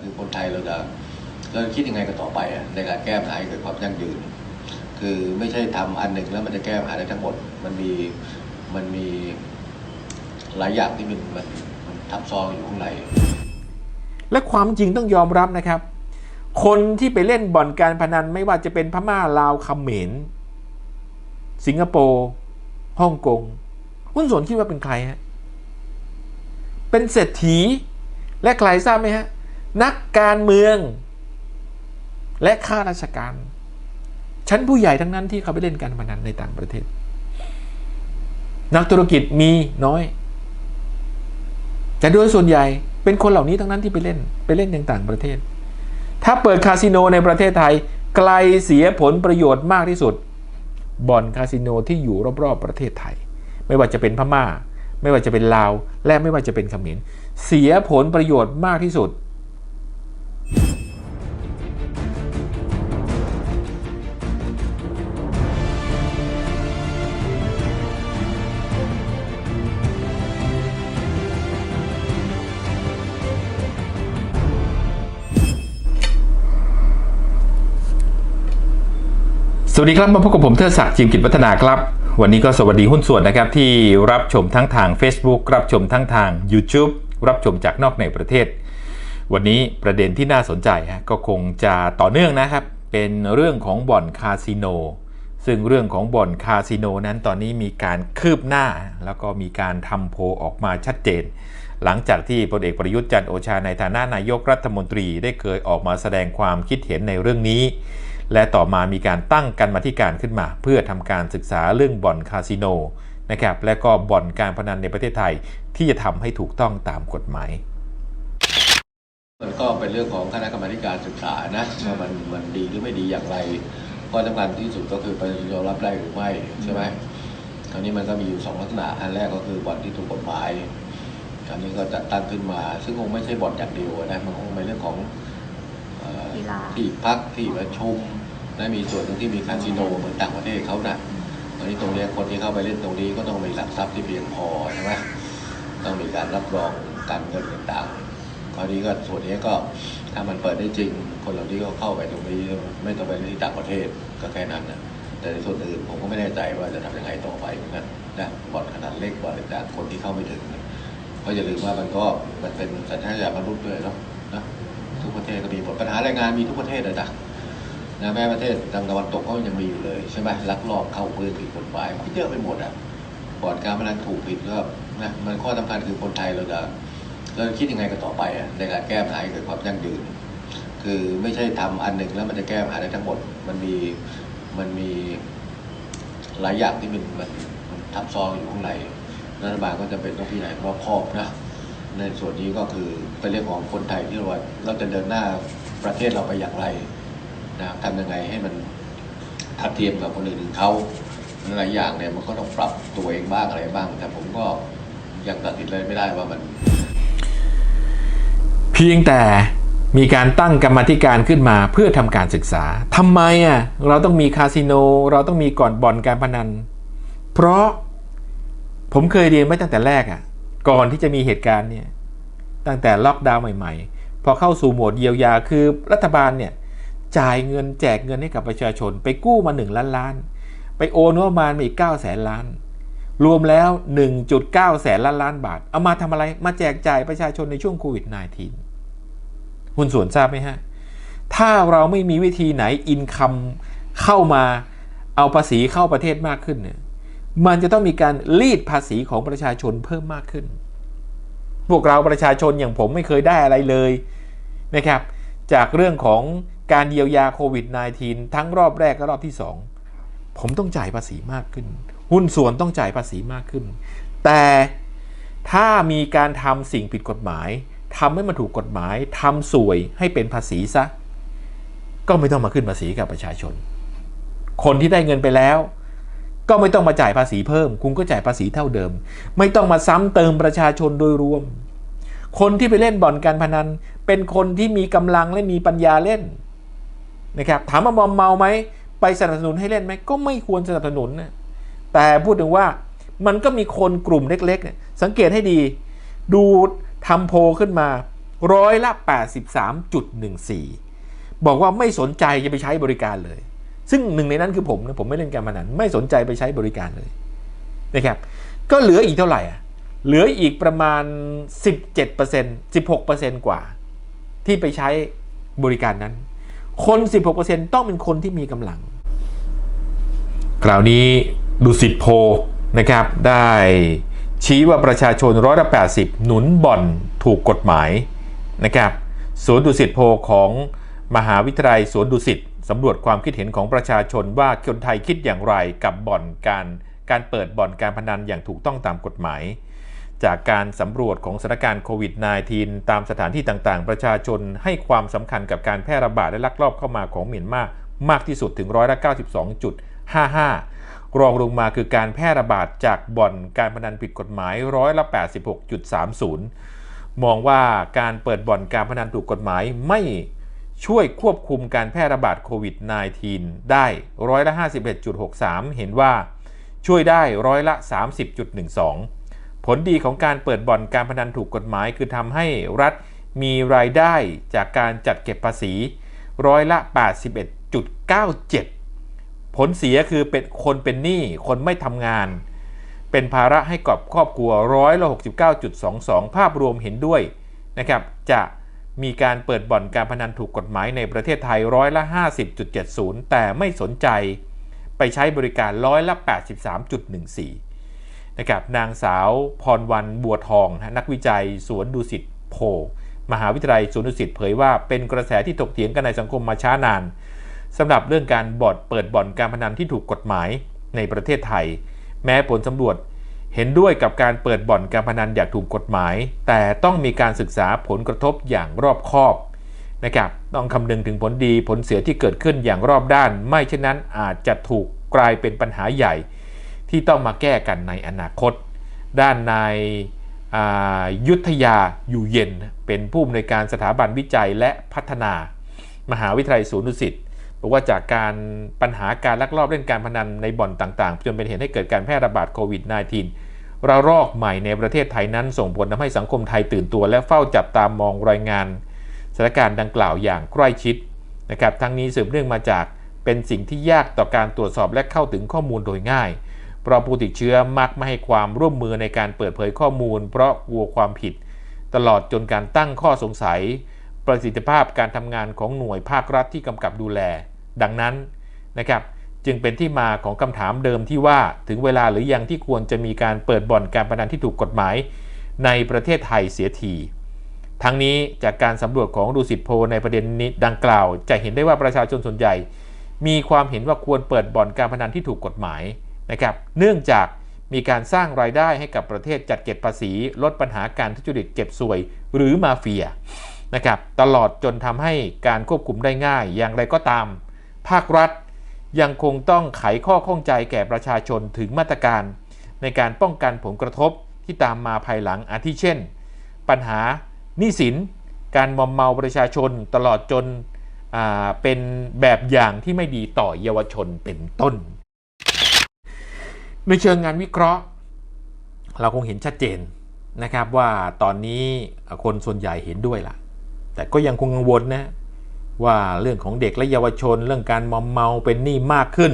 คือคนไทยเราจะเราจะคิดยังไงกันต่อไปอะในการแก้ปัญหาให้เกิดความยั่งยืน คือไม่ใช่ทำอันหนึ่งแล้วมันจะแก้ปัญหาได้ทั้งหมด มันมีมันมีหลายอย่างที่มันมันมันทับซ้อนอยู่ข้างในและความจริงต้องยอมรับนะครับ คนที่ไปเล่นบ่อนการพนันไม่ว่าจะเป็นพม่าลาวเขมรสิงคโปร์ฮ่องกงหุ้นส่วนคิดว่าเป็นใครฮะเป็นเศรษฐีและใครทราบไหมฮะ นักการเมือง และข้าราชการ ชั้นผู้ใหญ่ทั้งนั้นที่เขาไปเล่นการพนันในต่างประเทศ นักธุรกิจมีน้อย แต่โดยส่วนใหญ่เป็นคนเหล่านี้ทั้งนั้นที่ไปเล่นไปเล่นอย่างต่างประเทศ ถ้าเปิดคาสิโนในประเทศไทยไกลเสียผลประโยชน์มากที่สุดบ่อนคาสิโนที่อยู่รอบๆประเทศไทย ไม่ว่าจะเป็นพม่า ไม่ว่าจะเป็นลาว และไม่ว่าจะเป็นเขมรเสียผลประโยชน์มากที่สุด สวัสดีครับมาพบกับผมเทิดศักดิ์จิมกิจวัฒนาครับ วันนี้ก็สวัสดีหุ้นส่วนนะครับ ที่รับชมทั้งทาง Facebook รับชมทั้งทาง YouTube รับชมจากนอกในประเทศ วันนี้ประเด็นที่น่าสนใจฮะก็คงจะต่อเนื่องนะครับ เป็นเรื่องของบ่อนคาสิโนซึ่งเรื่องของบ่อนคาสิโนนั้นตอนนี้มีการคืบหน้า แล้วก็มีการทำโพลออกมาชัดเจน หลังจากที่พลเอกประยุทธ์จันโอชาในฐานะนายกรัฐมนตรีได้เคยออกมาแสดงความคิดเห็นในเรื่องนี้ และต่อมามีการตั้งกันมาธิการขึ้นมา เพื่อทำการศึกษาเรื่องบ่อนคาสิโนนะครับและก็บ่อนการพนันในประเทศไทยที่จะทำให้ถูกต้องตามกฎหมายมันก็เป็นเรื่องของคณะกรรมาธิการศึกษานะว่ามันมันดีหรือไม่ดีอย่างไรข้อสำคัญที่สุดก็คือประชาชนยอมรับได้หรือไม่ใช่ไหมคราวนี้มันก็มีอยู่สองลักษณะอันแรกก็คือบ่อนที่ถูกกฎหมายอันนี้ก็จัดตั้งขึ้นมา ซึ่งคงไม่ใช่บ่อนอย่างเดียวนะมันคงเป็นเรื่องของเอ่อกีฬาที่พักที่ประชุม และมีส่วนหนึ่งที่มีคาสิโนเหมือนต่างประเทศเขานะ่ะตอนนี้ตรงนี้คนที่เข้าไปเล่นตรงนี้ก็ต้องมีหลักทรัพย์ที่เพียงพอใช่ไหมต้องมีการรับรองการเงินต่างๆคราวนี้ก็ส่วนนี้ก็ถ้ามันเปิดได้จริง คนเหล่านี้ก็เข้าไปตรงนี้ไม่ต้องไปที่ต่างประเทศก็แค่นั้นนะแต่ในส่วนอื่นผมก็ไม่แน่ใจว่าจะทำยังไงต่อไปเหมือนกันนะบ่อนขนาดเล็กบ่อนต่างคนที่เข้าไม่ถึงเนี่ยเพราะอย่าลืมว่ามันก็มันเป็นสัญชาตญาณมนุษย์ด้วยเนาะนะทุกประเทศก็มีหมดปัญหาแรงงานมีทุกประเทศเลยจ้ะ นะแม้ประเทศทางตะวันตกเขายังมีอยู่เลยใช่ไหมลักลอบเข้าเพื่อผิดกฎหมายมันเยอะไปหมดอะบ่อนการพนันถูกผิดก็นะมันข้อสำคัญคือคนไทยเราจะเราจะคิดยังไงกันต่อไปอะในการแก้ปัญหาให้เกิดความยั่งยืน คือไม่ใช่ทำอันหนึ่งแล้วมันจะแก้ปัญหาได้ทั้งหมด มันมีมันมีหลายอย่างที่มันมันทับซ้อนอยู่ข้างในรัฐบาลก็จะเป็นต้องพิจารณารอบคอบนะในส่วนนี้ก็คือเป็นเรื่องของคนไทยที่เราว่าเราจะเดินหน้าประเทศเราไปอย่างไร นะทำยังไงให้มันทัดเทียมกับคนอื่นเขาหลายอย่างเนี่ยมันก็ต้องปรับตัวเองบ้างอะไรบ้าง แต่ผมก็ยังตัดสินเลยไม่ได้ว่ามัน เพียงแต่มีการตั้งกรรมธิการขึ้นมาเพื่อทำการศึกษาทำไมอะเราต้องมีคาสิโน เราต้องมีก่อนบ่อนการพนัน เพราะผมเคยเรียนไว้ตั้งแต่แรกอะ ก่อนที่จะมีเหตุการณ์เนี่ยตั้งแต่ล็อกดาวน์ใหม่ ๆ พอเข้าสู่โหมดเยียวยาคือรัฐบาลเนี่ย จ่ายเงินแจกเงินให้กับประชาชน ไปกู้มา 1 ล้านล้าน ไปโอนงบประมาณมาอีก9แสนล้าน รวมแล้ว 1.9 แสนล้านล้านบาท เอามาทำอะไรมาแจกจ่ายประชาชนในช่วงโควิด -19 หุ้นส่วนทราบไหมฮะ ถ้าเราไม่มีวิธีไหนอินคัมเข้ามาเอาภาษีเข้าประเทศมากขึ้นเนี่ยมันจะต้องมีการรีดภาษีของประชาชนเพิ่มมากขึ้น พวกเราประชาชนอย่างผมไม่เคยได้อะไรเลยนะครับ จากเรื่องของ การเยียวยาโควิด -19 ทั้งรอบแรกและรอบที่ 2 ผมต้องจ่ายภาษีมากขึ้น หุ้นส่วนต้องจ่ายภาษีมากขึ้น แต่ถ้ามีการทำสิ่งผิดกฎหมายทำให้มันถูกกฎหมายทำสวยให้เป็นภาษีซะ ก็ไม่ต้องมาขึ้นภาษีกับประชาชน คนที่ได้เงินไปแล้ว ก็ไม่ต้องมาจ่ายภาษีเพิ่ม คุณก็จ่ายภาษีเท่าเดิม ไม่ต้องมาซ้ำเติมประชาชนโดยรวม คนที่ไปเล่นบ่อนการพนัน เป็นคนที่มีกำลังและมีปัญญาเล่น นะครับถามว่ามอมเมาไหมไปสนับสนุนให้เล่นไหมก็ไม่ควรสนับสนุนนะแต่พูดถึงว่ามันก็มีคนกลุ่มเล็กๆเนี่ยสังเกตให้ดี ดูทำโพขึ้นมาร้อยละ 83.14 บอกว่าไม่สนใจจะไปใช้บริการเลย ซึ่งหนึ่งในนั้นคือผมนะผมไม่เล่นการพนันไม่สนใจไปใช้บริการเลยนะครับก็เหลืออีกเท่าไหร่อะเหลืออีกประมาณ 17% 16%กว่า ที่ไปใช้บริการนั้น คน 16%ต้องเป็นคนที่มีกำลัง คราวนี้ดูสิทธิโพนะครับ ได้ชี้ว่าประชาชนร้อยละ80 หนุนบ่อนถูกกฎหมายนะครับสวนดุสิตโพของมหาวิทยาลัยสวนดุสิตสำรวจความคิดเห็นของประชาชนว่าคนไทยคิดอย่างไรกับบ่อนการการเปิดบ่อนการพนันอย่างถูกต้องตามกฎหมาย จากการสำรวจของสถานการณ์โควิด -19 ตามสถานที่ต่างๆ ประชาชนให้ความสำคัญกับการแพร่ระบาดและลักลอบเข้ามาของเมียนมามากที่สุดถึงร้อยละ92.55 รองลงมาคือการแพร่ระบาดจากบ่อนการพนันผิดกฎหมายร้อยละ86.30 มองว่าการเปิดบ่อนการพนันถูกกฎหมายไม่ช่วยควบคุมการแพร่ระบาดโควิด -19 ได้ร้อยละ51.63 เห็นว่าช่วยได้ร้อยละ 30.12 ผลดีของการเปิดบ่อนการพนันถูกกฎหมาย คือทำให้รัฐมีรายได้จากการจัดเก็บภาษีร้อยละ 81.97 ผลเสียคือเป็นคนเป็นหนี้คนไม่ทำงาน เป็นภาระให้กับครอบครัวร้อยละ69.22 ภาพรวมเห็นด้วยนะครับจะมีการเปิดบ่อนการพนันถูกกฎหมายในประเทศไทยร้อยละ 50.70 แต่ไม่สนใจ ไปใช้บริการร้อยละ 83.14 นะครับนางสาวพรวันบัวทองนักวิจัยสวนดุสิตโพ มหาวิทยาลัยสวนดุสิตเผยว่าเป็นกระแสที่ถกเถียงกันในสังคมมาช้านานสำหรับเรื่องการบอดเปิดบ่อนการพนันที่ถูกกฎหมายในประเทศไทย แม้ผลสำรวจเห็นด้วยกับการเปิดบ่อนการพนันอย่างถูกกฎหมาย แต่ต้องมีการศึกษาผลกระทบอย่างรอบคอบนะครับต้องคำนึงถึงผลดีผลเสียที่เกิดขึ้นอย่างรอบด้าน ไม่เช่นนั้นอาจจะถูกกลายเป็นปัญหาใหญ่ ที่ต้องมาแก้กันในอนาคต ด้านนายยุทธยาอยู่เย็น เป็นผู้อำนวยการสถาบันวิจัยและพัฒนา มหาวิทยาลัยศูนย์ดุสิตบอกว่าจากการปัญหาการลักลอบเล่นการพนันในบ่อนต่างๆ จนเป็นเหตุให้เกิดการแพร่ระบาดโควิด -19 ระลอกใหม่ในประเทศไทยนั้นส่งผลทำให้สังคมไทยตื่นตัว และเฝ้าจับตามมองรายงานสถานการณ์ดังกล่าวอย่างใกล้ชิดนะครับทั้งนี้สืบเนื่องมาจากเป็นสิ่งที่ยากต่อการตรวจสอบและเข้าถึงข้อมูลโดยง่าย เพราะผู้ติดเชื้อมักไม่ให้ความร่วมมือในการเปิดเผยข้อมูล เพราะกลัวความผิด ตลอดจนการตั้งข้อสงสัย ประสิทธิภาพการทำงานของหน่วยภาครัฐที่กำกับดูแล ดังนั้นนะครับจึงเป็นที่มาของคำถามเดิมที่ว่าถึงเวลาหรือยังที่ควรจะมีการเปิดบ่อนการพนันที่ถูกกฎหมาย ในประเทศไทยเสียทีทั้งนี้จากการสำรวจของดูสิตโพในประเด็นนี้ดังกล่าว จะเห็นได้ว่าประชาชนส่วนใหญ่ มีความเห็นว่าควรเปิดบ่อนการพนันที่ถูกกฎหมาย นะครับ เนื่องจากมีการสร้างรายได้ให้กับประเทศจัดเก็บภาษี ลดปัญหาการทุจริตเก็บสวย หรือมาเฟียนะครับตลอดจนทำให้การควบคุมได้ง่าย อย่างไรก็ตาม ภาครัฐยังคงต้องไขข้อข้องใจแก่ประชาชนถึงมาตรการ ในการป้องกันผลกระทบที่ตามมาภายหลังอาทิเช่น ปัญหาหนี้สิน การมอมเมาประชาชนตลอดจนเป็นแบบอย่างที่ไม่ดีต่อเยาวชนเป็นต้น ในเชิงงานวิเคราะห์ เราคงเห็นชัดเจนนะครับว่าตอนนี้คนส่วนใหญ่เห็นด้วยล่ะ แต่ก็ยังคงกังวลนะว่าเรื่องของเด็กและเยาวชน เรื่องการมอมเมาเป็นหนี้มากขึ้น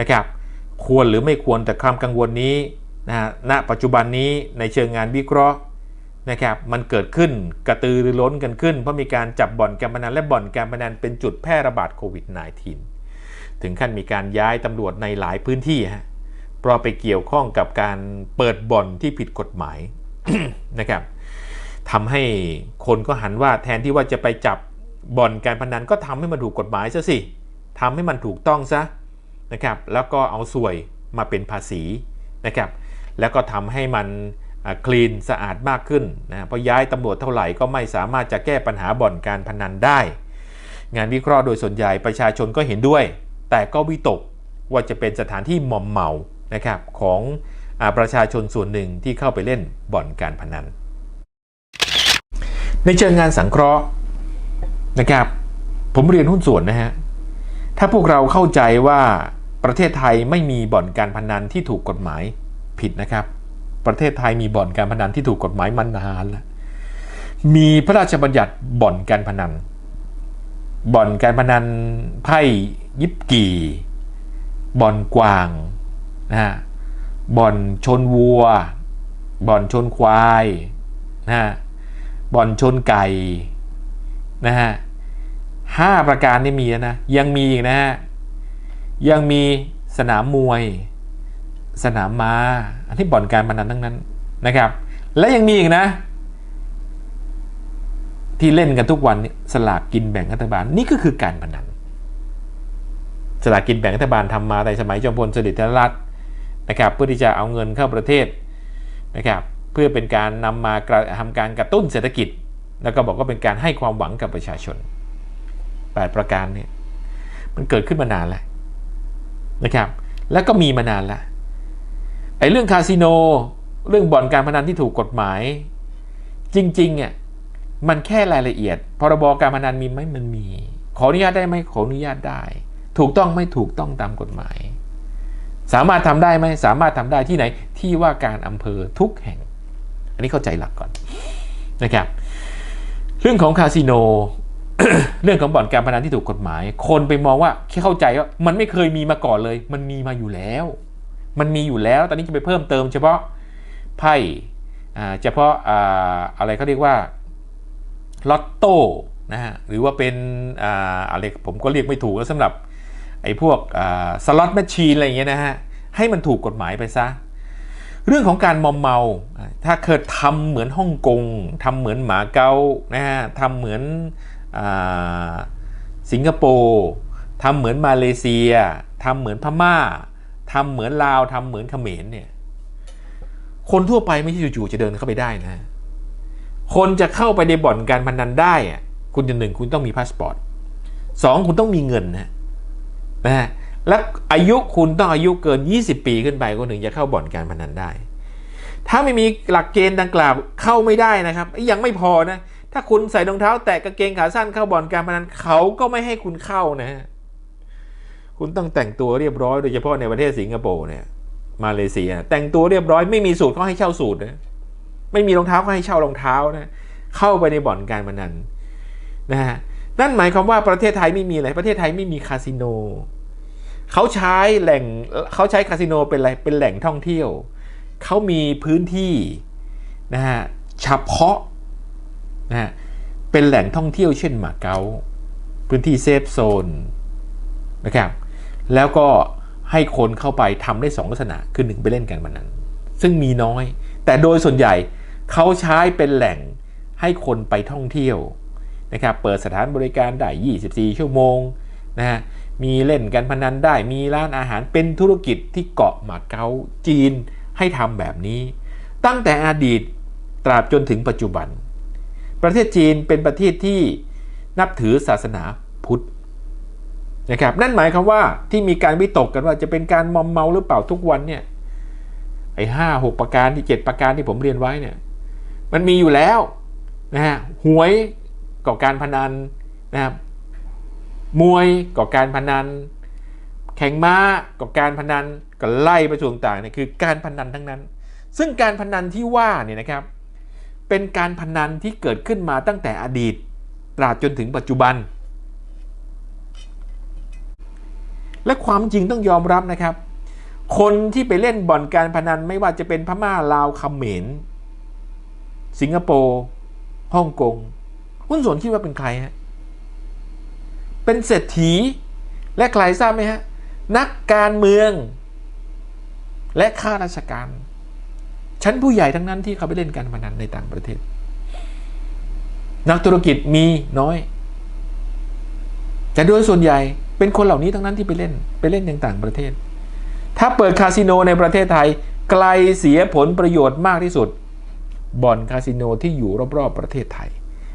นะครับควรหรือไม่ควรแต่ความกังวลนี้นะณปัจจุบันนี้ในเชิงงานวิเคราะห์นะครับมันเกิดขึ้นกระตือรือร้นกันขึ้น เพราะมีการจับบ่อนการพนันและบ่อนการพนันเป็นจุดแพร่ระบาดโควิด -19 ถึงขั้นมีการย้ายตำรวจในหลายพื้นที่ฮะ เพราะไปเกี่ยวข้องกับการเปิดบ่อนที่ผิดกฎหมายนะครับทำให้คนก็หันว่าแทนที่ว่าจะไปจับบ่อนการพนันก็ทำให้มันถูกกฎหมายซะสิทำให้มันถูกต้องซะนะครับแล้วก็เอาสวยมาเป็นภาษีนะครับแล้วก็ทำให้มันคลีนสะอาดมากขึ้นนะเพราะย้ายตำรวจเท่าไหร่ก็ไม่สามารถจะแก้ปัญหาบ่อนการพนันได้ งานวิเคราะห์โดยส่วนใหญ่ประชาชนก็เห็นด้วย แต่ก็วิตกว่าจะเป็นสถานที่มอมเมา นะครับของอประชาชนส่วนหนึ่งที่เข้าไปเล่นบ่อนการพนัน ในเชิงงานสังเคราะห์นะครับ ผมเรียนหุ้นส่วนนะฮะ ถ้าพวกเราเข้าใจว่าประเทศไทยไม่มีบ่อนการพนันที่ถูกกฎหมายผิดนะครับ ประเทศไทยมีบ่อนการพนันที่ถูกกฎหมายมานานแล้วมีพระราชบัญญัติบ่อนการพนัน บ่อนการพนันไพ่ยิบกี่บ่อนกวาง นะฮะบ่อนชนวัว บ่อนชนควายนะฮะบ่อนชนไก่นะฮะห้าประการนี่มีแล้วนะ ยังมีอีกนะฮะ ยังมีสนามมวย สนามม้า อันที่บ่อนการพนันทั้งนั้นนะครับ และยังมีอีกนะ ที่เล่นกันทุกวันสลากกินแบ่งรัฐบาลนี่ก็คือการพนันสลากกินแบ่งรัฐบาลทำมาในสมัยจอมพลสฤษดิ์ธนรัตน์ นะครับเพื่อที่จะเอาเงินเข้าประเทศนะครับเพื่อเป็นการนำมากระทำการกระตุ้นเศรษฐกิจ แล้วก็บอกว่าเป็นการให้ความหวังกับประชาชนแปดประการเนี่ยมันเกิดขึ้นมานานแล้วนะครับแล้วก็มีมานานแล้วไอ้เรื่องคาสิโนเรื่องบ่อนการพนันที่ถูกกฎหมาย จริงๆอะมันแค่รายละเอียด พรบการพนันมีไหมมันมี ขออนุญาตได้ไหมขออนุญาตได้ ถูกต้องไม่ถูกต้องตามกฎหมาย สามารถทำได้ไหมสามารถทำได้ที่ไหนที่ว่าการอำเภอทุกแห่ง อันนี้เข้าใจหลักก่อนนะครับเรื่องของคาสิโนเรื่องของบ่อนการพนันที่ถูกกฎหมาย คนไปมองว่าแค่เข้าใจว่ามันไม่เคยมีมาก่อนเลย มันมีมาอยู่แล้ว มันมีอยู่แล้ว ตอนนี้จะไปเพิ่มเติม เฉพาะไพ่เฉพาะอาอะไรเขาเรียกว่าลอตโต้นะฮะหรือว่าเป็นออะไรผมก็เรียกไม่ถูกแล้วสำหรับ ไอ้พวกสล็อตแมชชีนอะไรเงี้ยนะฮะให้มันถูกกฎหมายไปซะ เรื่องของการมอมเมา ถ้าเกิดทำเหมือนฮ่องกงทำเหมือนหมาเก๊านะฮะทำเหมือนอสิงคโปร์ทำเหมือนมาเลเซียทำเหมือนพม่าทำเหมือนลาวทำเหมือนเขมรเนี่ยคนทั่วไปไม่ใช่จู่ๆจะเดินเข้าไปได้นะ คนจะเข้าไปในบ่อนการพนันได้อะคุณจะหนึ่งคุณต้องมีพาสปอร์ตสองคุณต้องมีเงินนะ นะฮะและอายุคุณต้องอายุเกิน 20 ปีขึ้นไปก็ถึงจะเข้าบ่อนการพนันได้ ถ้าไม่มีหลักเกณฑ์ดังกล่าวเข้าไม่ได้นะครับ ยังไม่พอนะ ถ้าคุณใส่รองเท้า แตะกางเกงขาสั้นเข้าบ่อนการพนันเขาก็ไม่ให้คุณเข้านะฮะคุณต้องแต่งตัวเรียบร้อยโดยเฉพาะในประเทศสิงคโปร์เนี่ยมาเลเซีย แต่งตัวเรียบร้อยไม่มีสูตรเขาให้เช่าสูตรนะไม่มีรองเท้าเขาให้เช่ารองเท้านะเข้าไปในบ่อนการพนันนะฮะ นั่นหมายความว่าประเทศไทยไม่มีอะไรประเทศไทยไม่มีคาสิโนเขาใช้แหล่งเขาใช้คาสิโนเป็นอะไรเป็นแหล่งท่องเที่ยวเขามีพื้นที่นะฮะเฉพาะนะฮะเป็นแหล่งท่องเที่ยวเช่นหมาเก๊าพื้นที่เซฟโซนนะครับแล้วก็ให้คนเข้าไปทำได้สองลักษณะคือหนึ่งไปเล่นกันมันนั้นซึ่งมีน้อย แต่โดยส่วนใหญ่เขาใช้เป็นแหล่งให้คนไปท่องเที่ยว นะครับเปิดสถานบริการได้ 24 ชั่วโมงนะฮะมีเล่นกันพนันได้ มีร้านอาหารเป็นธุรกิจที่เกาะหมาเก๊าจีนให้ทำแบบนี้ ตั้งแต่อดีตตราบจนถึงปัจจุบัน ประเทศจีนเป็นประเทศที่นับถือศาสนาพุทธนะครับนั่นหมายความว่าที่มีการวิตกกันว่าจะเป็นการมอมเมาหรือเปล่าทุกวันเนี่ยไอ้ห้าหกประการที่เจ็ดประการที่ผมเรียนไว้เนี่ยมันมีอยู่แล้วนะฮะหวย ก่อการพนันนะครับมวยก่อการพนัน แข่งม้าก่อการพนันก็ไล่ไปส่วนต่างเนี่ยคือการพนันทั้งนั้น ซึ่งการพนันที่ว่าเนี่ยนะครับ เป็นการพนันที่เกิดขึ้นมาตั้งแต่อดีตตราบจนถึงปัจจุบัน และความจริงต้องยอมรับนะครับ คนที่ไปเล่นบ่อนการพนันไม่ว่าจะเป็นพม่าลาวเขมรสิงคโปร์ฮ่องกง หุ้นส่วนคิดว่าเป็นใครฮะเป็นเศรษฐีและใครทราบไหมฮะนักการเมือง และข้าราชการ ชั้นผู้ใหญ่ทั้งนั้นที่เขาไปเล่นการพนันในต่างประเทศ นักธุรกิจมีน้อย แต่โดยส่วนใหญ่เป็นคนเหล่านี้ทั้งนั้นที่ไปเล่นไปเล่นในต่างประเทศ ถ้าเปิดคาสิโนในประเทศไทยไกลเสียผลประโยชน์มากที่สุด บ่อนคาสิโนที่อยู่รอบๆประเทศไทย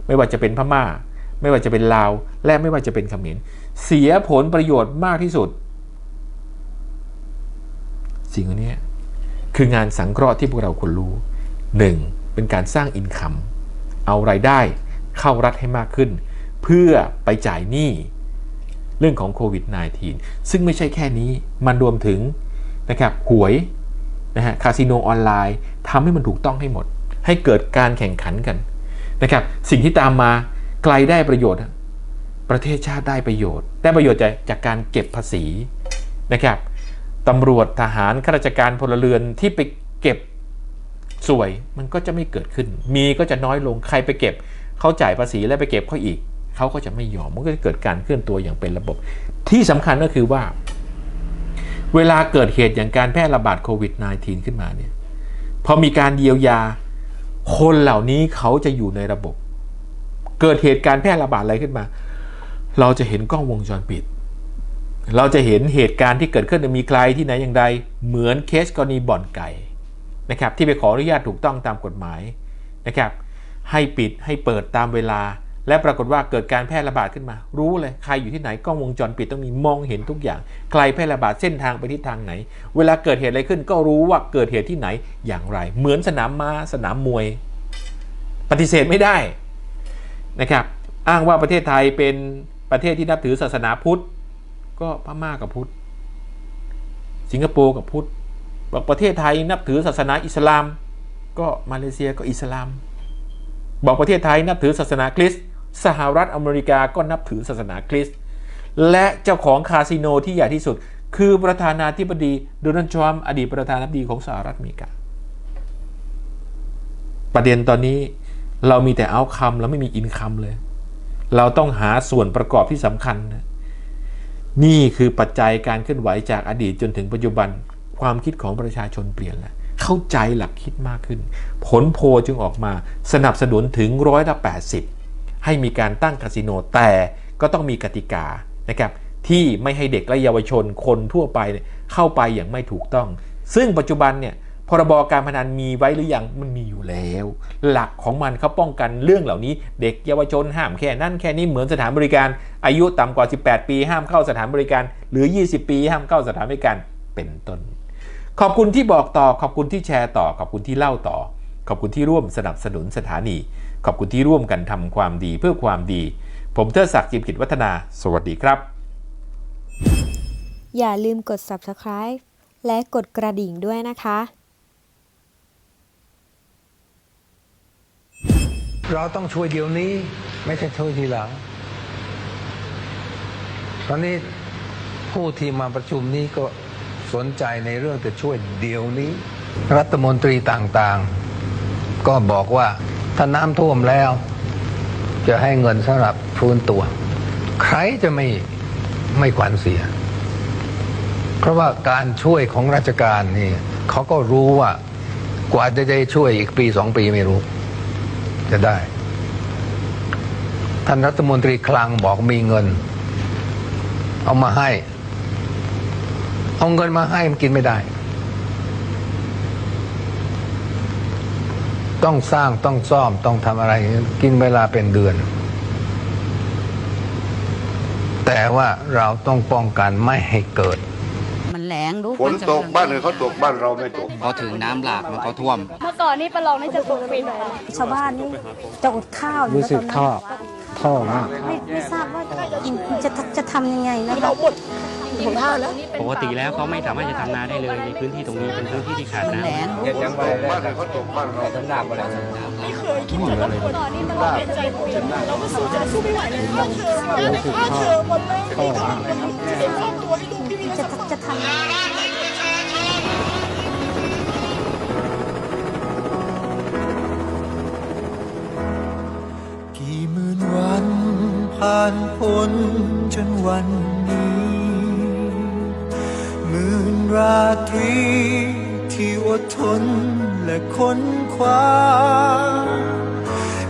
ไม่ว่าจะเป็นพม่า ไม่ว่าจะเป็นลาว และไม่ว่าจะเป็นเขมรเสียผลประโยชน์มากที่สุด สิ่งนี้คืองานสังเคราะห์ที่พวกเราควรรู้ 1. เป็นการสร้างอินคัมเอาไรายได้เข้ารัฐให้มากขึ้น เพื่อไปจ่ายหนี้เรื่องของโควิด -19 ซึ่งไม่ใช่แค่นี้มันรวมถึงนะครับหวยนะฮะคาสิโนออนไลน์ทำให้มันถูกต้องให้หมด ให้เกิดการแข่งขันกัน นะครับ สิ่งที่ตามมาใครได้ประโยชน์ ประเทศชาติได้ประโยชน์ ได้ประโยชน์จากจากการเก็บภาษีนะครับตำรวจทหารข้าราชการพลเรือนที่ไปเก็บสวยมันก็จะไม่เกิดขึ้น มีก็จะน้อยลงใครไปเก็บเขาจ่ายภาษีแล้วไปเก็บเขาอีกเขาก็จะไม่ยอมมันก็จะเกิดการเคลื่อนตัวอย่างเป็นระบบ ที่สำคัญก็คือว่า เวลาเกิดเหตุอย่างการแพร่ระบาดโควิด -19 ขึ้นมาเนี่ยพอมีการเยียวยา คนเหล่านี้เขาจะอยู่ในระบบ เกิดเหตุการณ์แพร่ระบาดอะไรขึ้นมา เราจะเห็นกล้องวงจรปิด เราจะเห็นเหตุการณ์ที่เกิดขึ้นมีใครที่ไหนอย่างใด เหมือนเคสกรณีบ่อนไก่นะครับที่ไปขออนุญาตถูกต้องตามกฎหมายนะครับให้ปิดให้เปิดตามเวลา และปรากฏว่าเกิดการแพร่ระบาดขึ้นมา รู้เลยใครอยู่ที่ไหนกล้องวงจรปิดต้องมีมองเห็นทุกอย่าง ใครแพร่ระบาดเส้นทางไปทิศทางไหน เวลาเกิดเหตุอะไรขึ้นก็รู้ว่าเกิดเหตุที่ไหนอย่างไร เหมือนสนามม้าสนามมวย ปฏิเสธไม่ได้นะครับ อ้างว่าประเทศไทยเป็นประเทศที่นับถือศาสนาพุทธ ก็พม่ากับพุทธ สิงคโปร์กับพุทธบอกประเทศไทยนับถือศาสนาอิสลาม ก็มาเลเซียก็อิสลาม บอกประเทศไทยนับถือศาสนาคริสต์ สหรัฐอเมริกาก็นับถือศาสนาคริสต์และเจ้าของคาสิโนที่ใหญ่ที่สุด คือประธานาธิบดีโดนัลด์ทรัมป์อดีตประธานาธิบดีของสหรัฐอเมริกา ประเด็นตอนนี้เรามีแต่เอาคำแล้วไม่มีอินคัมเลย เราต้องหาส่วนประกอบที่สำคัญ นี่คือปัจจัยการเคลื่อนไหวจากอดีตจนถึงปัจจุบันความคิดของประชาชนเปลี่ยนแล้วเข้าใจหลักคิดมากขึ้น ผลโพจึงออกมาสนับสนุนถึงร้อยละ80 ให้มีการตั้งคาสิโนแต่ก็ต้องมีกติกานะครับที่ไม่ให้เด็กและเยาวชนคนทั่วไปเข้าไปอย่างไม่ถูกต้อง ซึ่งปัจจุบันเนี่ยพรบการพนันมีไว้หรือยังมันมีอยู่แล้ว หลักของมันเขาป้องกันเรื่องเหล่านี้ เด็กเยาวชนห้ามแค่นั้นแค่นี้เหมือนสถานบริการ อายุต่ำกว่า 18 ปี ห้ามเข้าสถานบริการ หรือ 20 ปี ห้ามเข้าสถานบริการเป็นต้น ขอบคุณที่บอกต่อขอบคุณที่แชร์ต่อ ขอบคุณที่เล่าต่อ ขอบคุณที่ร่วมสนับสนุนสถานี ขอบคุณที่ร่วมกันทำความดีเพื่อความดี ผมเทิดศักดิ์จิมกิจวัฒนา สวัสดีครับ อย่าลืมกด subscribe และกดกระดิ่งด้วยนะคะเราต้องช่วยเดี๋ยวนี้ไม่ใช่ช่วยทีหลัง ตอนนี้ผู้ที่มาประชุมนี้ก็สนใจในเรื่องจะช่วยเดี๋ยวนี้ รัฐมนตรีต่างๆ ก็บอกว่า ถ้าน้ำท่วมแล้ว จะให้เงินสำหรับฟื้นตัว ใครจะไม่ไม่ขวัญเสีย เพราะว่าการช่วยของราชการนี่เขาก็รู้ว่ากว่าจะได้ช่วยอีกปีสองปีไม่รู้ จะได้ ท่านรัฐมนตรีคลังบอกมีเงิน เอามาให้ เอาเงินมาให้มันกินไม่ได้ ต้องสร้างต้องซ่อมต้องทำอะไร กินเวลาเป็นเดือน แต่ว่าเราต้องป้องกันไม่ให้เกิด มันแรงรู้ฝนตกบ้านอื่นเขาตกบ้านเราไม่ตกพอถึงน้ำหลากมันก็ท่วม เมื่อก่อนนี่ประลองนี่จะตกฟรีหน่อยชาวบ้านนี่จะอดข้าวอยู่รู้สึกตอนนั้นท่อท่อมากไม่ไม่ทราบว่าจะจะทำยังไงนะคะ ปกติแล้วเขาไม่สามารถจะทำนาได้เลยในพื้นที่ตรงนี้เป็นพื้นที่ที่ขาดมันน้ำแรงเห็นยังไงบ้านอื่นเขาตกบ้านเราเป็นหน้าอะไรไม่เคยคิดจะรับคนตอนนี้ประลองเห็นใจคนเราก็สู้จะสู้ไม่ไหวเลยฆ่าเธอฆ่าเธอหมดเลยไม่มีทางจะเห็นครอบครัวให้ลูกพี่มีจะจะทำยังไงกี่หมื่นวันผ่านพ้นจนวัน ตรีที่อดทนและค้นคว้า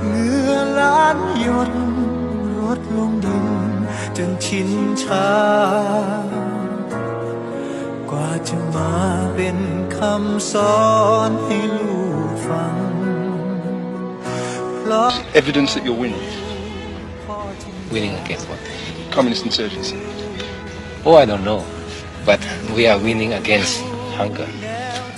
เหงื่อล้านหยดรดลงดินจนชินชากว่าจะมาเป็นคำสอนให้ลูกฟังเพราะ evidence that you're winning. Winning against what? Communist insurgency. Oh, I don't know. We are winning against hunger.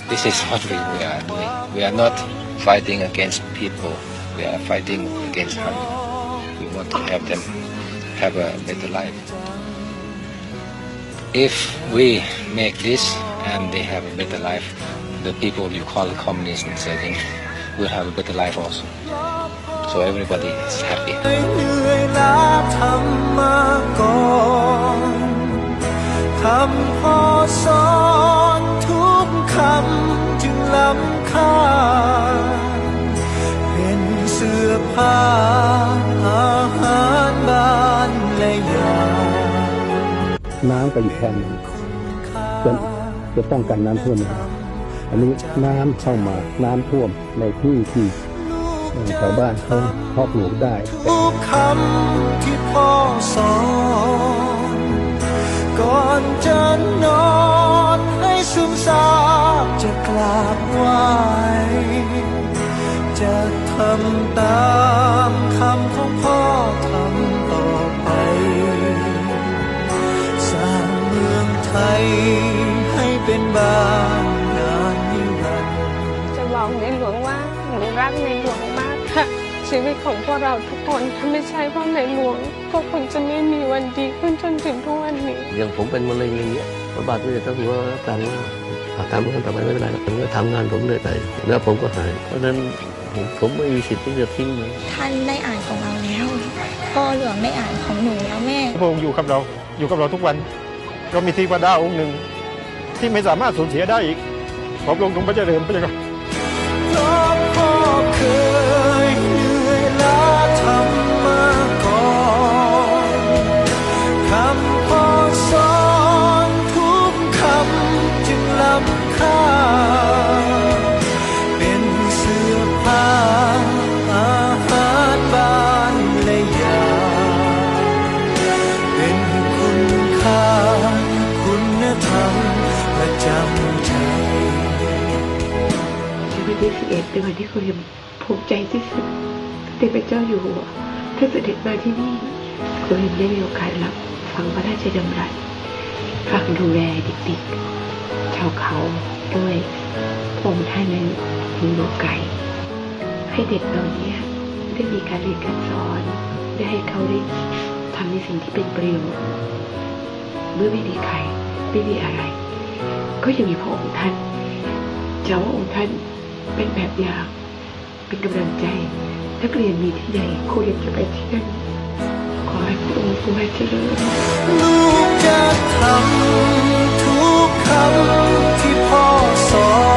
This is what we, we are doing. We are not fighting against people. We are fighting against hunger. We want to help them have a better life. If we make this and they have a better life, the people you call communist insurgents will have a better life also. so everybody is happy. คำพ่อสอนทุกคำจึงล้ำค่า เป็นเสื้อผ้าอาหารบ้านและยาน้ำไปอีกแทนหนึ่งจะจะป้องกันน้ำท่วมนะครับอันนี้น้ำเข้ามาน้ำท่วมในที่ที่เอ่อชาวบ้านเขาเพาะปลูกได้ทุกคำที่พ่อสอน ก่อนจะนอนให้ซึมซาบจะกราบไหวจะทำตามคำของพ่อทำต่อไป สร้างเมืองไทยให้เป็นบ้านนานนิรันดร์จะบอกในหลวงว่าหนูรักในหลวงมากค่ะชีวิตของพวกเราทุกคนถ้าไม่ใช่เพราะในหลวง ก็คงจะไม่มีวันดีขึ้นจนถึงทุกวันนี้ อย่างผมเป็นมะเร็งอย่างเงี้ยพระบาทสมเด็จพระหัวรับสั่งว่าอาการมันต่อไปไม่เป็นไรหรอกผมก็ทำงานผมเลยไปแล้วผมก็หาย เพราะฉะนั้นผมผมไม่มีสิทธิ์ที่จะทิ้งมันท่านได้อ่านของเราแล้วพ่อหลวงได้อ่านของหนูแล้วแม่พระองค์อยู่กับเราอยู่กับเราทุกวัน เรามีเทีวดาองค์หนึ่ง ที่ไม่สามารถสูญเสียได้อีกขอพระองค์ทรงพระเจริญพระเจ้า ในวันที่11เป็นวันที่คุณยังภูมิใจที่สุดตั้งแต่พระเจ้าอยู่หัวท่านเสด็จมาที่นี่คุณยังได้มีโอกาสรับฟังพระราชดำรัสฟังดูแลเด็กๆชาวเขาด้วยพระองค์ท่านนั้นมีโลกไกให้เด็กเหล่านี้ได้มีการเรียนการสอนได้ให้เขาได้ทำในสิ่งที่เป็นประโยชน์เมื่อไม่มีใครไม่มีอะไร ก็ยังมีพระองค์ท่านจะว่าองค์ท่าน เป็นแบบอย่างเป็นกำลังใจนักเรียนมีที่ใหญ่ครูอยากจะไปที่นั่นขอให้ครูครูให้เจริญลูกจะทำทุกคำที่พ่อสอน